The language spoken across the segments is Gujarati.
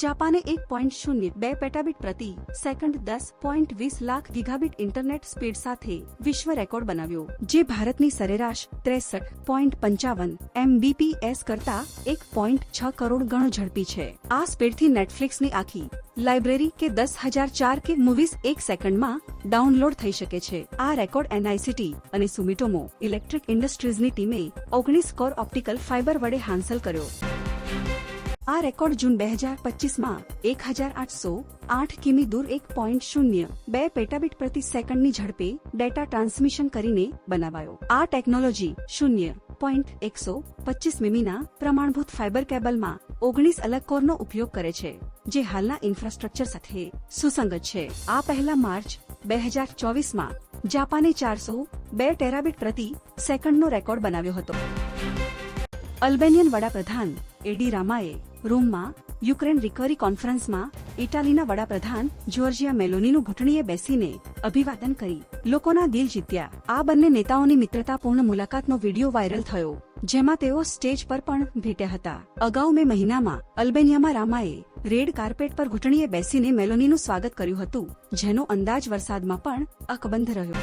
જાપાને એક પોઈન્ટ શૂન્ય બે પેટાબિટ પ્રતિ સેકન્ડ દસ પોઈન્ટ વીસ લાખ ગીગાબીટ ઇન્ટરનેટ સ્પીડ સાથે વિશ્વ રેકોર્ડ બનાવ્યો, જે ભારતની સરેરાશ ત્રેસઠ પોઈન્ટ પંચાવન એમબીપીએસ કરતા એક પોઈન્ટ છ કરોડ ગણો ઝડપી છે. આ સ્પીડથી નેટફ્લિક્સની આખી લાઇબ્રેરી કે દસ હજાર ચાર કે મૂવીઝ એક સેકન્ડમાં ડાઉનલોડ થઈ શકે છે. આ રેકોર્ડ એનઆઈસીટી અને સુમિટોમો ઇલેક્ટ્રિક ઇન્ડસ્ટ્રીઝની ટીમે ઓગણીસ કોર ઓપ્ટિકલ ફાઇબર વડે હાંસલ કર્યો. આ રેકોર્ડ જૂન બે હજાર પચીસમાં એક હજાર આઠસો આઠ કિમી દૂર એક પોઈન્ટ શૂન્ય બે પેટાબિટ પ્રતિ સેકન્ડની ઝડપે ડેટા ટ્રાન્સમિશન કરીને બનાવાયો. આ ટેકનોલોજી શૂન્ય પોઈન્ટ એકસો પચીસ મીમીના પ્રમાણભૂત ફાઇબર કેબલમાં ઓગણીસ અલગ કોરનો ઉપયોગ કરે છે, જે હાલના ઇન્ફ્રાસ્ટ્રક્ચર સાથે સુસંગત છે. આ પહેલા માર્ચ બે હજાર ચોવીસમાં જાપાને ચારસો બે ટેરાબિટ પ્રતિ સેકન્ડનો રેકોર્ડ બનાવ્યો હતો. અલ્બેનિયન વડાપ્રધાન એડી રામાએ રોમમાં, યુક્રેન રિકવરી કોન્ફરન્સમાં, ઇટાલીના વડાપ્રધાન જ્યોર્જિયા મેલોનીનું ઘૂંટણીએ બેસીને અભિવાદન કરી. લોકોના દિલ જીત્યા. આ બંને નેતાઓની મિત્રતાપૂર્ણ મુલાકાતનો વીડિયો વાયરલ થયો, જેમાં તેઓ સ્ટેજ પર પણ ભેટ્યા હતા. અગાઉ મે મહિનામાં, અલ્બેનિયામાં રામાએ રેડ કાર્પેટ પર ઘૂંટણીએ બેસીને મેલોનીનું સ્વાગત કર્યું હતું, જેનો અંદાજ વરસાદમાં પણ અકબંધ રહ્યો.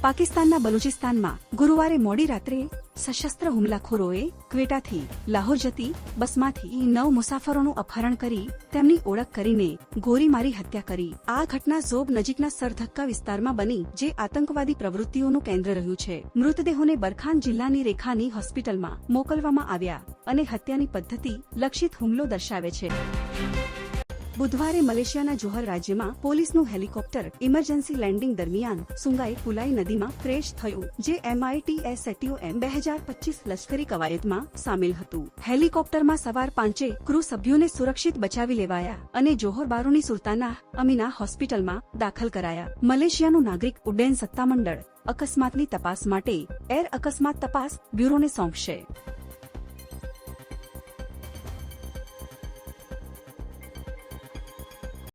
પાકિસ્તાનના બલુચિસ્તાનમાં ગુરુવારે મોડી રાત્રે સશસ્ત્ર હુમલાખોરોએ ક્વેટાથી લાહોર જતી બસમાંથી નવ મુસાફરોનું અપહરણ કરી તેમની ઓળખ કરીને ગોરી મારી હત્યા કરી. આ ઘટના ઝોબ નજીકના સરધક્કા વિસ્તારમાં બની, જે આતંકવાદી પ્રવૃત્તિઓનું કેન્દ્ર રહ્યું છે. મૃતદેહોને બરખાન જિલ્લાની રેખાની હોસ્પિટલમાં મોકલવામાં આવ્યા અને હત્યાની પદ્ધતિ લક્ષિત હુમલો દર્શાવે છે. બુધવારે મલેશિયાના જોહર રાજ્યમાં પોલીસનું હેલિકોપ્ટર ઇમરજન્સી લેન્ડિંગ દરમિયાન સુંગાઈ પુલાઈ નદીમાં ક્રેશ થયું, જે એમઆઈટીએસ એટીઓએમ બે હજાર પચીસ લશ્કરી કવાયતમાં સામેલ હતું. હેલિકોપ્ટરમાં સવાર પાંચે ક્રૂ સભ્યોને સુરક્ષિત બચાવી લેવાયા અને જોહર બારુની સુલતાના અમીના હોસ્પિટલમાં દાખલ કરાયા. મલેશિયાનું નાગરિક ઉડ્ડયન સત્તામંડળ અકસ્માતની તપાસ માટે એર અકસ્માત તપાસ બ્યુરોને સોંપશે.